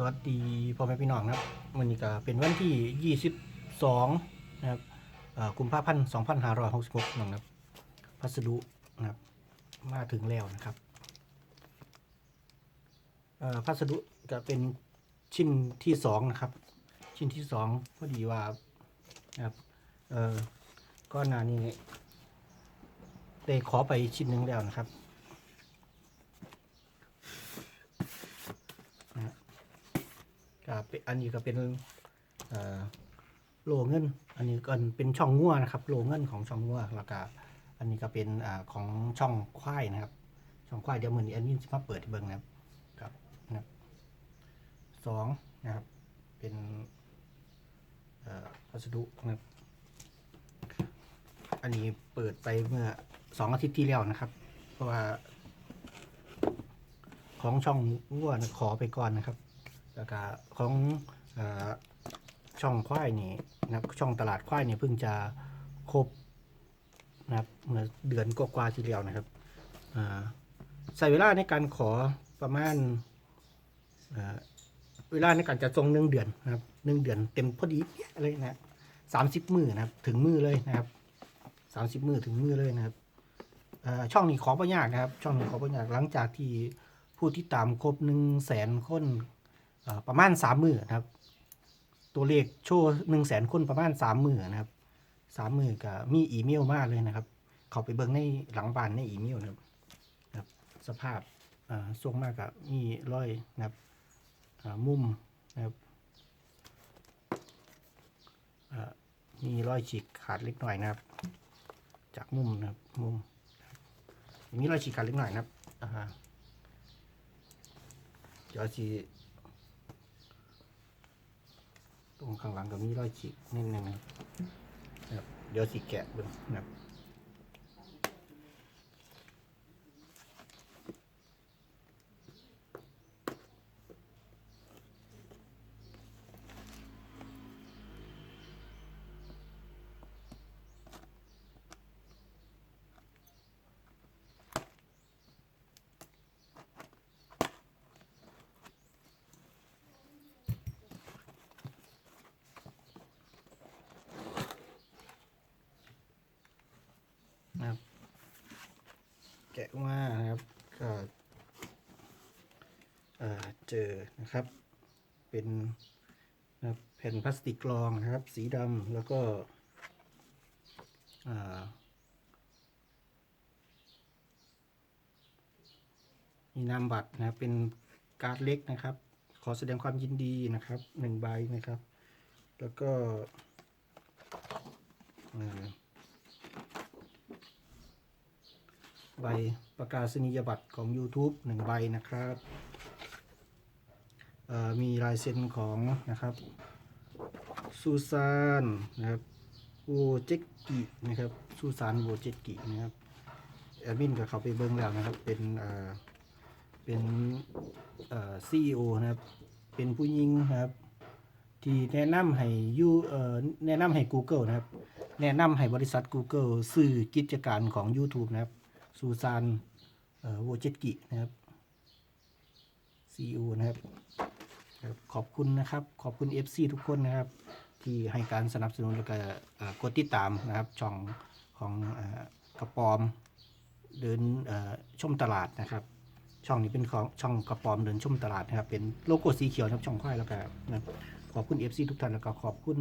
สวัสดีพ่อแม่พี่น้องนะครับวันนี้ก็เป็นวันที่ 22 นะครับกุมภาพันธ์2566นะครับ พัสดุนะครับ มาถึงแล้วนะครับพัสดุก็เป็นชิ้นที่สองนะครับ ชิ้นที่สองพอดีว่านะครับก้อนหน้านี้ได้ขอไปชิ้นหนึ่งแล้วนะครับ ก็เป็น อันนี้ก็เป็นโลเงิน อันนี้ก็เป็นช่องงัวนะครับ โลเงินของช่องงัวแล้วก็อันนี้ก็เป็นอของช่องควายนะครับ ช่องควายเดี๋ยวมือนี้อันนี้จะมาเปิดเบิ่งนะครับครับนะครับสองนะครับ เป็นอ่อพัสดุนะครับ อันนี้เปิดไปเมื่อสองอาทิตย์ที่แล้วนะครับ เพราะว่า ของช่องงัวนะขอไปก่อนนะครับ แล้วก็ของอช่องควายนี่นะครับช่องตลาดควายนี่เพิ่งจะครบนะครับเมื่อเดือนกว่าๆที่แล้วนะครับใส่เวลาในการขอประมาณเวลาในการจะทรงหนึ่งเดือนนะครับหนึ่งเดือนเต็มพอดีเลยนะสามสิบมือนะครับ ถึงมือเลยนะครับสามสิบมือถึงมือเลยนะครับช่องนี้ขอประยากนะครับ ช่องนี้ขอประยากหลังจากที่ผู้ที่ตามครบหนึ่งแสนคน ประมาณสามมือนะครับ ตัวเลขโชว์หนึ่งแสนคนประมาณสามมือนะครับสามมือกับมีอีเมลมากเลยนะครับ เขาไปเบิ่งในหลังบ้านในอีเมลนะครับ สภาพทรงมากกับมีรอยนะครับมุมนะครับมีรอยฉีกขาดเล็กหน่อยนะครับ จากมุมนะครับมุมมีรอยฉีกขาดเล็กหน่อยนะครับเดี๋ยวจี ตรงข้างหลังก็มีรอยฉีกนิดนึงครับบเดี๋ยวสีแกะเบิ่งนะครับนะครับ แกะออกมานะครับก็เจอนะครับ เป็นนะครับแผ่นพลาสติกรองนะครับ สีดำแล้วก็มีนามบัตรนะครับเป็นการ์ดเล็กนะครับ ขอแสดงความยินดีนะครับหนึ่งใบนะครับ แล้วก็เอ่อ ใบประกาศนียบัตรของ YouTube หนึ่งใบนะครับมีลายเซ็นของนะครับซูซานนะครับโวเจกกินะครับซูซานโวเจกกินะครับแอดมินกับเขาไปเบิ้งแล้วนะครับเป็นเป็นเอ่อซีอนะครับเป็นผู้หญิงนะครับที่แนะนำให้ยูแนะนำให้ Google นะครับ แนะนำให้บริษัท Google ซื้อกิจการของ YouTube นะครับ ซูซานโวเจตกินะครับ CEO นะครับ ขอบคุณนะครับ ขอบคุณ FC ทุกคนนะครับ ที่ให้การสนับสนุนแล้วก็กดติดตามนะครับ ช่องของอกระปอมเดินช่อชมตลาดนะครับ ช่องนี้เป็นของช่องกระปอมเดินชมตลาดนะครับ เป็นโลโก้สีเขียวนะครับช่องควายแล้วก็นะครับขอบคุณ FC ทุกท่านแล้วก็ขอบคุณ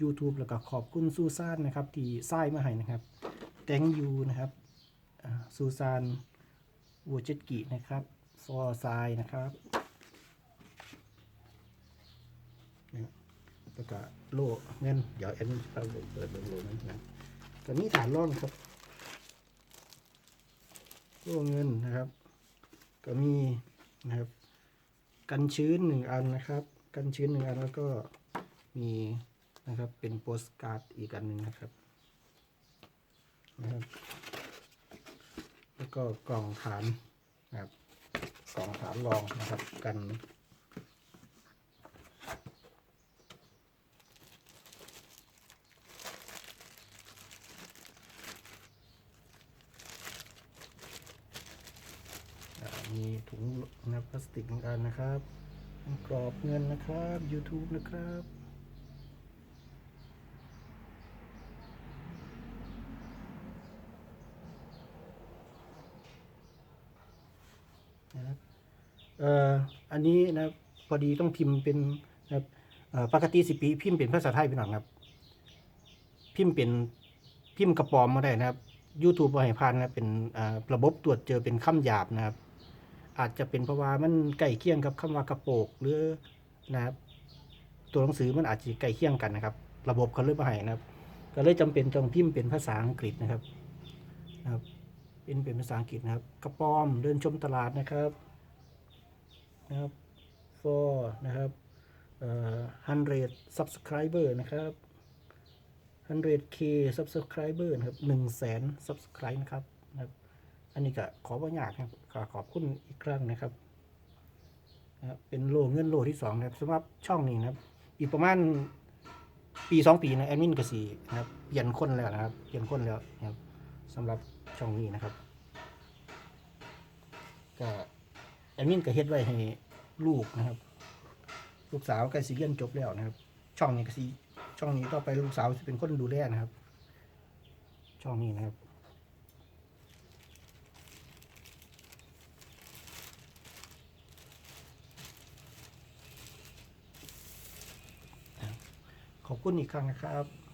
YouTube แล้วก็ขอบคุณซูซานนะครับ ที่สร้างมาให้นะครับ thank you นะครับ ซูซานวูเจตกินะครับฟอร์ไซนะครับนะครับแล้วก็โล่เงินเดี๋ยวแอดมินจะเปิดเปิดโล่นั้นนะตอนนี้ฐานร่องครับโล่เงินนะครับ ก็มีนะครับ กันชื้นหนึ่งอันนะครับ กันชื้นหนึ่งอันแล้วก็มีนะครับเป็นโปสการ์ดอีกอันหนึ่งนะครับนะครับ แล้วก็กล่องฐานนะครับกล่องฐานรองนะครับกันมีถุงนะพลาสติกเหมือนกันนะครับกรอบเงินนะครับ YouTube นะครับ นะครับอันนี้นะพอดีต้องพิมพ์เป็นนะปกติสิปีพิมพ์เป็นภาษาไทยพี่น้องครับ พิมพ์เป็นพิมพ์กระปอมมาได้นะครับ YouTube บ่ให้ผ่านนะเป็นระบบตรวจเจอเป็นคำหยาบนะครับ อาจจะเป็นเพราะว่ามันใกล้เคียงกับคำว่ากระโปกหรือนะครับ ตัวหนังสือมันอาจจะใกล้เคียงกันนะครับ ระบบเขาเลยบ่ให้นะครับ ก็เลยจำเป็นต้องพิมพ์เป็นภาษาอังกฤษนะครับนะครับ เป็นเป็นภาษาอังกฤษนะครับ กระปอมเดินชมตลาดนะครับนะครับ for นะครับเอ่อ100 subscriber นะครับ 100k subscriber นะครับ1แสน subscribe นะครับนะครับ อันนี้ก็ขอบ่ยากนะครับขอขอบคุณอีกครั้งนะครับนะครับเป็นโลเงินโลที่สองนะครับสำหรับช่องนี้นะครับ อีกประมาณปีสองปีนะแอดมินกสีนะครับเปลี่ยนคนแล้วนะครับ เปลี่ยนคนแล้วนะครับสำหรับ ช่องนี้นะครับ ก็แอดมินก็เฮ็ดไว้ให้ลูกนะครับ ลูกสาวก็สิเรียนจบแล้วนะครับ ช่องนี้ก็สิช่องนี้ต่อไปลูกสาวจะเป็นคนดูแลนะครับ ช่องนี้นะครับขอบคุณอีกครั้งนะครับ